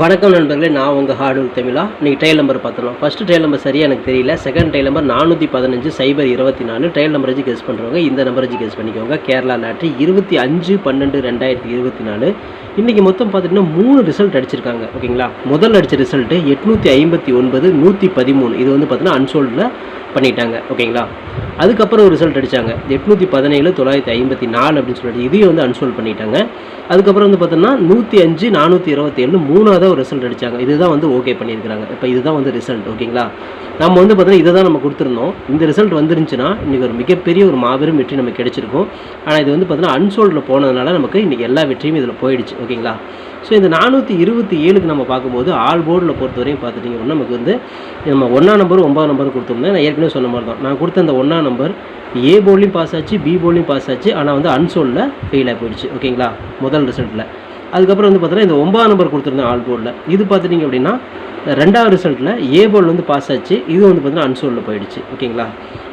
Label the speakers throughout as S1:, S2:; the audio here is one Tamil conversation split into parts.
S1: வணக்கம் நண்பர்களே நான் உங்கள் ஹார்டு தமிழா. இன்றைக்கி ட்ரையல் நம்பர் பார்த்துலாம் ஃபஸ்ட்டு ட்ரையல் நம்பர் சரியாக எனக்கு தெரியல. செகண்ட் ட்ரையல் நம்பர் நானூற்றி பதினஞ்சு சைபர் இருபத்தி நாலு. ட்ரையல் நம்பர் வச்சு கெஸ் பண்ணுறவங்க இந்த நம்பர் வச்சு கெஸ் பண்ணிக்கோங்க. கேரளா லாட்ரி இருபத்தி அஞ்சு பன்னெண்டு ரெண்டாயிரத்தி இருபத்தி நாலு. இன்றைக்கி மொத்தம் பார்த்துட்டிங்கன்னா மூணு ரிசல்ட் அடிச்சிருக்காங்க. ஓகேங்களா? முதல் அடித்த ரிசல்ட்டு எட்நூற்றி ஐம்பத்தி ஒன்பது நூற்றி பதிமூணு. இது வந்து பார்த்தீங்கன்னா அன்சோல்டில் பண்ணிட்டாங்க. ஓகேங்களா? அதுக்கப்புறம் ஒரு ரிசல்ட் அடித்தாங்க எட்நூற்றி பதினேழு தொள்ளாயிரத்தி ஐம்பத்தி நாலு அப்படின்னு சொல்லிட்டு இதையும் வந்து அன்சோல் பண்ணிட்டாங்க. அதுக்கப்புறம் வந்து பார்த்தோன்னா நூற்றி அஞ்சு நானூற்றி இருபத்தேழு மூணாவதாக ஒரு ரிசல்ட் அடித்தாங்க இதுதான் வந்து ஓகே பண்ணியிருக்கிறாங்க. இப்போ இதுதான் வந்து ரிசல்ட் ஓகேங்களா நம்ம வந்து பார்த்தோன்னா இதை தான் நம்ம கொடுத்துருந்தோம். இந்த ரிசல்ட் வந்துருந்துச்சுன்னா இன்றைக்கி ஒரு மிகப்பெரிய ஒரு மாபெரும் வெற்றி நமக்கு கிடைச்சிருக்கும். ஆனால் இது வந்து பார்த்தோன்னா அன்சோல்டில் போனதுனால நமக்கு இன்றைக்கி எல்லா வெற்றியும் இதில் போயிடுச்சு ஓகேங்களா ஸோ இந்த நானூற்றி இருபத்தி ஏழுக்கு நம்ம பார்க்கும்போது ஆல் போர்டில் பொறுத்தவரையும் பார்த்துட்டிங்க அப்படின்னா நமக்கு வந்து நம்ம ஒன்றா நம்பர் ஒன்பதாம் நம்பர் கொடுத்துருந்தேன் நான் ஏற்கனவே சொன்ன மாதிரி தான். நான் கொடுத்த அந்த ஒன்றா நம்பர் ஏ போர்ட்லையும் பாஸ் ஆச்சு பி போர்ட்லையும் பாஸ் ஆச்சு ஆனால் வந்து அன்சோலில் ஃபெயில் ஆகி போயிடுச்சு. ஓகேங்களா முதல் ரிசல்ட்டில் அதுக்கப்புறம் வந்து பார்த்தீங்கன்னா இந்த ஒன்பதாம் நம்பர் கொடுத்துருந்தேன் ஆல் போர்டில். இது பார்த்துட்டிங்க அப்படின்னா ரெண்டாவது ரிசல்ட்டில் ஏ போர்டில் வந்து பாஸ் ஆச்சு இது வந்து பார்த்தீங்கன்னா அன்சோலில் போயிடுச்சு. ஓகேங்களா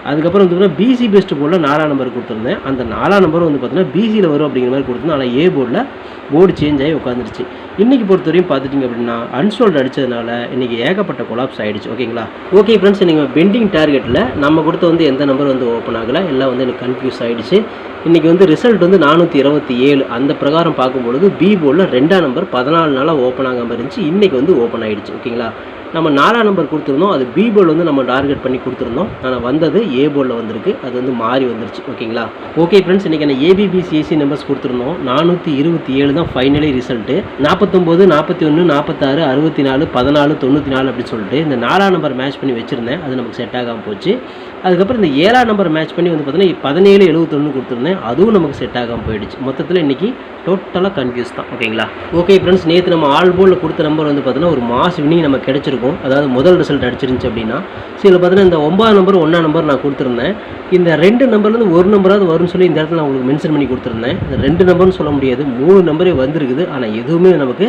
S1: அதுக்கப்புறம் வந்து பார்த்தீங்கன்னா பிசி பெஸ்ட் போர்டில் நாலாம் நம்பர் கொடுத்துருந்தேன். அந்த நாலாம் நம்பர் வந்து பார்த்தீங்கன்னா பிசியில் வரும் அப்படிங்கிற மாதிரி கொடுத்துருந்தேன். ஆனால் ஏ போர்டில் போர்டு சேஞ்ச் ஆகி உட்காந்துருச்சு இன்றைக்கி பொறுத்தவரையும் பார்த்துட்டிங்க அப்படின்னா அன்சோல்டு அடித்ததுனால இன்றைக்கி ஏகப்பட்ட கொலாப்ஸ் ஆகிடுச்சு ஓகேங்களா ஓகே ஃப்ரெண்ட்ஸ் நீங்கள் பெண்டிங் டார்கெட்டில் நம்ம கொடுத்த வந்து எந்த நம்பர் வந்து ஓப்பன் ஆகலை. எல்லாம் வந்து எனக்கு கன்ஃபியூஸ் ஆகிடுச்சு இன்றைக்கி வந்து ரிசல்ட் வந்து நானூற்றி இருபத்தி ஏழு. அந்த பிரகாரம் பார்க்கும்பொழுது பி போர்டில் ரெண்டாம் நம்பர் பதினாலு நாளாக ஓப்பன் ஆகாமல் இருந்துச்சு. இன்றைக்கி வந்து ஓப்பன் ஆகிடுச்சு ஓகேங்களா நம்ம நாலாம் நம்பர் கொடுத்துருந்தோம். அது பி போல் வந்து நம்ம டார்கெட் பண்ணி கொடுத்துருந்தோம். ஆனால் வந்தது ஏ போலில் வந்திருக்கு. அது வந்து மாறி வந்துருச்சு. ஓகேங்களா ஓகே ஃப்ரெண்ட்ஸ் இன்றைக்கி நான் ஏபிபிசிஎஸ்சி நம்பர்ஸ் கொடுத்துருந்தோம். நானூற்றி இருபத்தி ஏழு தான் ஃபைனலி ரிசல்ட்டு நாற்பத்தொம்போது நாற்பத்தி ஒன்று நாற்பத்தாறு அறுபத்தி நாலு பதினாலு தொண்ணூற்றி நாலு அப்படின்னு சொல்லிட்டு இந்த நாலாம் நம்பர் மேட்ச் பண்ணி வச்சுருந்தேன். அது நமக்கு செட் ஆகாமல் போச்சு. அதுக்கப்புறம் இந்த ஏழாம் நம்பர் மேட்ச் பண்ணி வந்து பார்த்தீங்கன்னா பதினேழு எழுபத்தொன்று கொடுத்துருந்தேன். அதுவும் நமக்கு செட் ஆகாமல் போயிடுச்சு. மொத்தத்தில் இன்றைக்கி டோட்டலாக கன்ஃபியூஸ் தான். ஓகேங்களா? ஓகே ஃப்ரெண்ட்ஸ் நேற்று நம்ம ஆல் போலில் கொடுத்த நம்பர் வந்து பார்த்தீங்கன்னா ஒரு மாஸ் வினிங் நம்ம கிடச்சிருக்கும். அதாவது முதல் ரிசல்ட் அடிச்சிருந்துச்சு அப்படின்னா. ஸோ இதில் பார்த்தீங்கன்னா இந்த ஒன்பதாம் நம்பர் ஒன்றாம் நம்பர் நான் கொடுத்துருந்தேன். இந்த ரெண்டு நம்பர்லேருந்து ஒரு நம்பராவது வரும்னு சொல்லி இந்த இடத்துல நான் உங்களுக்கு மென்ஷன் பண்ணி கொடுத்துருந்தேன். இந்த ரெண்டு நம்பர்னு சொல்ல முடியாது. மூணு நம்பரே வந்திருக்குது. ஆனால் எதுவுமே நமக்கு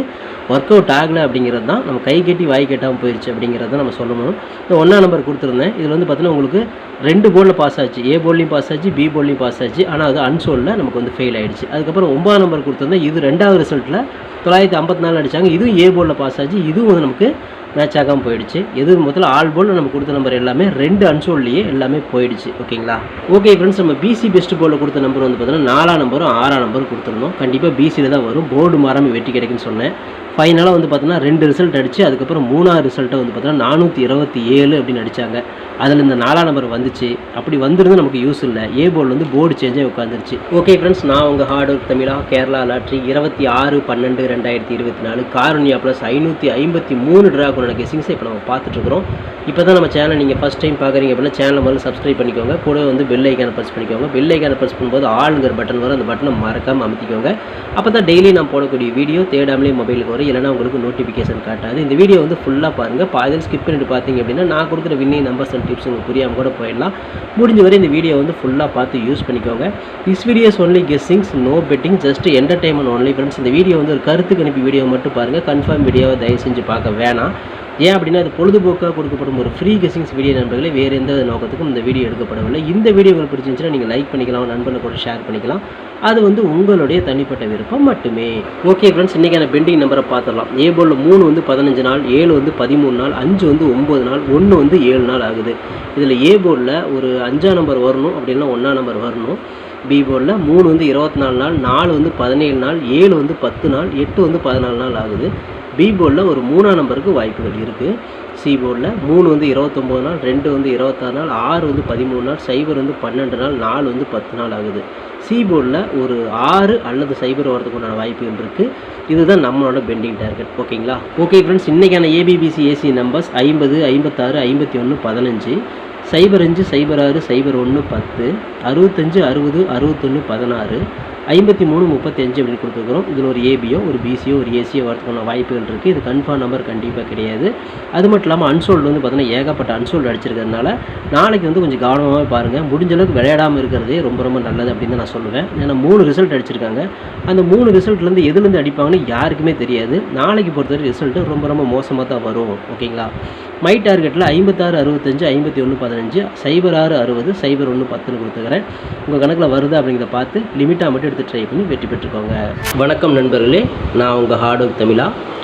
S1: ஒர்க் அவுட் ஆகலை அப்படிங்கிறது தான். நம்ம கை கட்டி வாய் கட்டாமல் போயிடுச்சு அப்படிங்கிறத நம்ம சொல்லணும். இந்த ஒன்றாம் நம்பர் கொடுத்துருந்தேன். இதில் வந்து பார்த்தீங்கன்னா உங்களுக்கு ரெண்டு போர்டில் பாஸ் ஆச்சு. ஏ போல்லையும் பாஸ் ஆச்சு பி போல்லையும் பாஸ் ஆச்சு. ஆனால் அது அன்சோலில் நமக்கு வந்து ஃபெயில் ஆகிடுச்சு அதுக்கப்புறம் ஒன்பதாம் நம்பர் கொடுத்துருந்தேன் இது ரெண்டாவது ரிசல்ட்டில் தொள்ளாயிரத்தி ஐம்பத்தி நாலு அடித்தாங்க இதுவும் ஏ போர்டில் பாஸ் ஆச்சு. இதுவும் வந்து நமக்கு மேட்ச் ஆகாமல் போயிடுச்சு. எது முதல்ல ஆல் போல் நம்ம கொடுத்த நம்பர் எல்லாமே ரெண்டு அன்சோல்லையே எல்லாமே போயிடுச்சு. ஓகேங்களா? ஓகே ஃப்ரெண்ட்ஸ் நம்ம பிசி பெஸ்ட் போர்டில் கொடுத்த நம்பர் வந்து பார்த்தீங்கன்னா நாலாம் நம்பரும் ஆறாம் நம்பரும் கொடுத்துருந்தோம். கண்டிப்பாக பிசியில் தான் வரும். போர்டு மாறாமல் வெட்டி கிடைக்குன்னு சொன்னேன். ஃபைனலாக வந்து பார்த்தோன்னா ரெண்டு ரிசல்ட் அடித்து அதுக்கப்புறம் மூணாவது ரிசல்ட்டை வந்து பார்த்தோன்னா நானூற்றி இருபத்தி ஏழு அப்படின்னு அடித்தாங்க அதில் இந்த நாலாம் நம்பர் வந்துச்சு. அப்படி வந்திருந்து நமக்கு யூஸ் இல்லை. ஏ போர்டில் வந்து போர்டு சேஞ்சாக உட்காந்துருச்சு ஓகே ஃப்ரெண்ட்ஸ் நான் உங்கள் ஹார்ட் ஒர்க் தமிழா கேரளா லாட்ரி இருபத்தி ஆறு பன்னெண்டு ரெண்டாயிரத்தி இருபத்தி நாலு காரணியா ப்ளஸ் ஐநூற்றி ஐம்பத்தி மூணு ட்ராகுனோட கெசிங்ஸை இப்போ நம்ம பார்த்துட்ருக்குறோம். இப்போ தான் நம்ம சேனல் நீங்கள் ஃபஸ்ட் டைம் பார்க்குறீங்க அப்படின்னா சேனலை முதல்ல சப்ஸ்கிரைப் பண்ணிக்கோங்க. கூட வந்து பெல் ஐக்கானை ப்ரெஸ் பண்ணிக்கோங்க. பெல் ஐக்கானை ப்ரெஸ் பண்ணும்போது ஆளுங்கிற பட்டன் வரும். அந்த பட்டனை மறக்காமல் அமைத்திக்கோங்க. அப்போ தான் டெய்லி நான் போடக்கூடிய வீடியோ தேடாமலே மொபைலுக்கு வரும். இல்லைனா உங்களுக்கு நோட்டிஃபிகேஷன் காட்டாது. இந்த வீடியோ வந்து ஃபுல்லாக பாருங்கள் பாதியில் ஸ்கிப் பண்ணிட்டு பார்த்தீங்க அப்படின்னா நான் கொடுக்குற வின்னிங் நம்பர்ஸ் அண்ட் டிப்ஸ் உங்களுக்கு புரியாமல் கூட போயிடலாம். முடிஞ்ச வரை இந்த வீடியோ வந்து ஃபுல்லாக பார்த்து யூஸ் பண்ணிக்கோங்க. This videos only guessings no betting just entertainment only friends இந்த வீடியோ வந்து ஒரு கருத்துக்கு அனுப்பி வீடியோ மட்டும் பாருங்கள் கன்ஃபார்ம் வீடியோவை தயவு செஞ்சு பார்க்க வேணாம். ஏன் அப்படின்னா அது பொழுதுபோக்காக கொடுக்கப்படும் ஒரு ஃப்ரீ கெஸிங்ஸ் வீடியோ நண்பர்களே வேறு எந்த நோக்கத்துக்கும் இந்த வீடியோ எடுக்கப்படவில்லை. இந்த வீடியோ உங்களுக்கு பிடிச்சிருந்துச்சுன்னா நீங்கள் லைக் பண்ணிக்கலாம் நண்பனை கூட ஷேர் பண்ணிக்கலாம். அது வந்து உங்களுடைய தனிப்பட்ட விருப்பம் மட்டுமே. ஓகே ஃப்ரெண்ட்ஸ் இன்றைக்கான பெண்டிங் நம்பரை பார்த்துடலாம். ஏ போலில் மூணு வந்து பதினஞ்சு நாள் ஏழு வந்து பதிமூணு நாள் அஞ்சு வந்து ஒம்பது நாள் ஒன்று வந்து ஏழு நாள் ஆகுது. இதில் ஏ போர்டில் ஒரு அஞ்சாம் நம்பர் வரணும் அப்படின்னா ஒன்றாம் நம்பர் வரணும். பி போர்டில் மூணு வந்து இருபத்தி நாலு நாள் நாலு வந்து பதினேழு நாள் ஏழு வந்து பத்து நாள் எட்டு வந்து பதினாலு நாள் ஆகுது. பி போர்டில் ஒரு மூணாம் நம்பருக்கு வாய்ப்புகள் இருக்குது சி போர்டில் மூணு வந்து இருபத்தொம்போது நாள் ரெண்டு வந்து இருபத்தாறு நாள் ஆறு வந்து பதிமூணு நாள் சைபர் வந்து பன்னெண்டு நாள் நாலு வந்து பத்து நாள் ஆகுது. சி போர்டில் ஒரு ஆறு அல்லது சைபர் வரதுக்கு உண்டான வாய்ப்புகள் இருக்குது இதுதான் நம்மளோட பெண்டிங் டார்கெட் ஓகேங்களா ஓகே ஃப்ரெண்ட்ஸ் இன்றைக்கான ஏபிபிசி ஏசி நம்பர்ஸ் ஐம்பது ஐம்பத்தாறு ஐம்பத்தி ஒன்று பதினஞ்சு. சைபர் அஞ்சு சைபர் ஆறு சைபர் ஒன்று பத்து அறுபத்தஞ்சு அறுபது அறுபத்தொன்று பதினாறு ஐம்பத்தி மூணு முப்பத்தஞ்சு அப்படின்னு கொடுத்துருக்குறோம். இதில் ஒரு ஏபியோ ஒரு பிசியோ ஒரு ஏசியோ வரதுக்கான வாய்ப்புகள் இருக்குது இது கன்ஃபார்ம் நம்பர் கண்டிப்பாக கிடையாது. அது மட்டும் இல்லாமல் அன்சோல்டு வந்து பார்த்திங்கன்னா ஏகப்பட்ட அன்சோல்டு அடிச்சிருக்கிறதுனால நாளைக்கு வந்து கொஞ்சம் கவனமாக பாருங்கள் முடிஞ்ச அளவுக்கு விளையாடாமல் இருக்கிறதே ரொம்ப ரொம்ப நல்லது அப்படின்னு தான் நான் சொல்லுவேன். ஏன்னா மூணு ரிசல்ட் அடிச்சிருக்காங்க. அந்த மூணு ரிசல்ட்லேருந்து எதுலேருந்து அடிப்பாங்கன்னு யாருக்குமே தெரியாது. நாளைக்கு பொறுத்தவரை ரிசல்ட்டு ரொம்ப ரொம்ப மோசமாக தான் வரும். ஓகேங்களா? மை டார்கெட்டில் ஐம்பத்தாறு அறுபத்தஞ்சு ஐம்பத்தி ஒன்று பதினஞ்சு சைபர் ஆறு அறுபது சைபர் ஒன்று பத்துன்னு கொடுத்துக்கிறேன். உங்கள் கணக்கில் வருதா அப்படிங்கிறத பார்த்து லிமிட்டாக மட்டும் எடுத்து ட்ரை பண்ணி வெற்றி பெற்றுக்கோங்க. வணக்கம் நண்பர்களே நான் உங்கள் ஹார்ட் ஒர்க் தமிழா.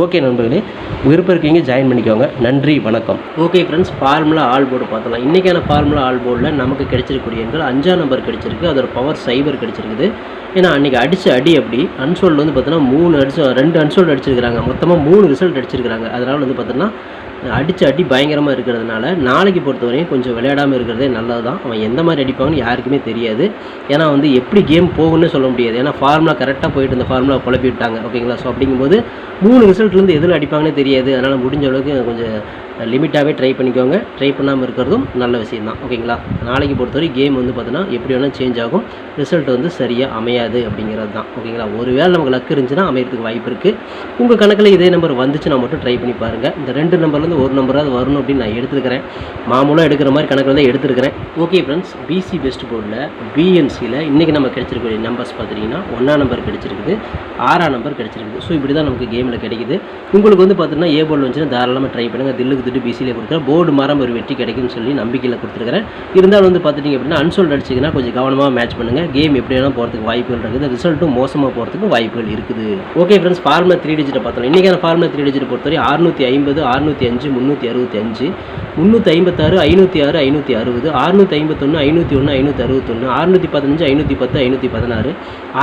S1: ஓகே நண்பர்களே விருப்பம் இருக்கீங்க ஜாயின் பண்ணிக்கோங்க. நன்றி வணக்கம். Okay friends formula all board பார்த்தலாம் இன்றைக்கான ஃபார்முலா ஆல் போர்டில் நமக்கு கிடைச்சிருக்கூடிய எண்கள் அஞ்சாம் நம்பர் கிடைச்சிருக்கு. அதோட பவர் சைபர் கிடைச்சிருக்குது. ஏன்னா அன்றைக்கி அடித்த அடி அப்படி அன்சோல்டு வந்து பார்த்தோன்னா மூணு அடிச்சு ரெண்டு அன்சோல்டு அடிச்சிருக்கிறாங்க. மொத்தமாக மூணு ரிசல்ட் அடிச்சிருக்கிறாங்க. அதனால் வந்து பார்த்தோன்னா அடித்து அடி பயங்கரமாக இருக்கிறதுனால நாளைக்கு பொறுத்தவரையும் கொஞ்சம் விளையாடாமல் இருக்கிறதே நல்லது தான் அவன் எந்த மாதிரி அடிப்பாங்கன்னு யாருக்குமே தெரியாது. ஏன்னா வந்து எப்படி கேம் போகும்னு சொல்ல முடியாது. ஏன்னா ஃபார்முலா கரெக்டாக போயிட்டு இந்த ஃபார்முலா குழப்பி விட்டாங்க. ஓகேங்களா? ஸோ அப்படிங்கும்போது மூணு ரிசல்ட்லேருந்து எதில் அடிப்பாங்கன்னே தெரியாது. அதனால் முடிஞ்ச அளவுக்கு கொஞ்சம் லிமிட்டாகவே ட்ரை பண்ணிக்கோங்க. ட்ரை பண்ணாமல் இருக்கிறதும் நல்ல விஷயம் தான் ஓகேங்களா? நாளைக்கு பொறுத்தவரைக்கும் கேம் வந்து பார்த்தீங்கன்னா எப்படி வேணால் சேஞ்ச் ஆகும். ரிசல்ட் வந்து சரியாக அமையாது அப்படிங்கிறது தான் ஓகேங்களா? ஒருவேளை நமக்கு லக் இருந்துச்சுன்னா அமையறதுக்கு வாய்ப்பு இருக்குது உங்கள் கணக்கில் இதே நம்பர் வந்துச்சுன்னா மட்டும் ட்ரை பண்ணி பாருங்கள் இந்த ரெண்டு நம்பர்லேருந்து ஒரு நம்பராவது வரணும் அப்படின்னு நான் எடுத்துருக்கிறேன். மாமூலாக எடுக்கிற மாதிரி கணக்கில் தான் எடுத்துருக்கிறேன். ஓகே ஃப்ரெண்ட்ஸ் பிசி பெஸ்ட் போர்டில் பிஎன்சியில் இன்றைக்கி நம்ம கிடச்சிருக்கிற நம்பர்ஸ் பார்த்துட்டிங்கன்னா ஒன்றாம் நம்பர் கிடச்சிருக்குது ஆறாம் நம்பர் கிடச்சிருக்குது. ஸோ இப்படி தான் நமக்கு கேமில் கிடைக்குது. உங்களுக்கு வந்து பார்த்தீங்கன்னா ஏ போர்டில் வந்துச்சுன்னா தாராளமாக ட்ரை பண்ணுங்கள் தில்லுக்கு திட்டு பிசியில் கொடுக்குறேன். போர்டு மரம் ஒரு வெற்றி கிடைக்கும்னு சொல்லி நம்பிக்கையில் கொடுத்துருக்கிறேன். இருந்தாலும் வந்து பார்த்துட்டிங்க அப்படின்னா அன்சோல்ட் அடிச்சிங்கன்னா கொஞ்சம் கவனமாக மேட்ச் பண்ணுங்கள் கேம் எப்படி வேணால் போகிறதுக்கு வாய்ப்புகள் இருக்குது. ரிசல்ட்டும் மோசமாக போகிறதுக்கு வாய்ப்புகள் இருக்குது. ஓகே ஃப்ரெண்ட்ஸ் ஃபார்முலா த்ரீ டிஜிட்டை பார்த்தோம். இன்றைக்கான ஃபார்முலா த்ரீ டிஜிட் பொறுத்தவரை அறுநூற்றி ஐம்பது அறுநூற்றி அஞ்சு முந்நூற்றி அறுபத்தி அஞ்சு முந்நூற்றி ஐம்பத்தாறு ஐநூற்றி ஆறு ஐநூற்றி அறுபது அறுநூற்றி ஐம்பத்தொன்று ஐநூற்றி ஒன்று ஐநூற்றி அறுபத்தொன்று அறுநூற்றி பதினஞ்சு ஐநூற்றி பத்து ஐநூற்றி பதினாறு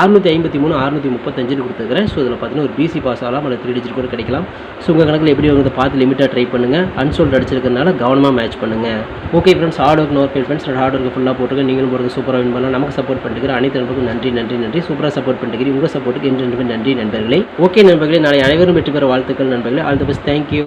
S1: அறுநூற்றி ஐம்பத்தி மூணு அறுநூற்றி முப்பத்தஞ்சுன்னு கொடுத்துருக்கிறேன். ஸோ இதில் பார்த்தீங்கன்னா ஒரு பிசி பாஸ் ஆகலாம். அல்லது த்ரீ டிஜிட் கூட கிடைக்கலாம். ஸோ உங்கள் கணக்கில் எப்படி வந்து பார்த்து லிமிட்டாக ட்ரை பண்ணுங்கள் அன்சோல்டு அடிச்சிருக்கறனால கவனமாக மேட்ச் பண்ணுங்கள் ஓகே ஃப்ரெண்ட்ஸ் ஹார்ட் ஒர்க் நோர் ஃப்ரெண்ட்ஸ் ஹார்ட் ஒர்க்கு ஃபுல்லாக போட்டுருக்கேன் நீங்களும் போகிறது சூப்பராக வின் பண்ணலாம். நமக்கு சப்போர்ட் பண்ணிட்டு அனைத்து நண்பர்களுக்கும் நன்றி நன்றி நன்றி. சூப்பராக சப்போர்ட் பண்ணிட்டு உங்கள் சப்போர்ட்டுக்கு என்று நன்றி நண்பர்களே. ஓகே நண்பர்களே நாளை அனைவரும் வெற்றி பெற வாழ்த்துக்கள் நண்பர்களே. All the best thank you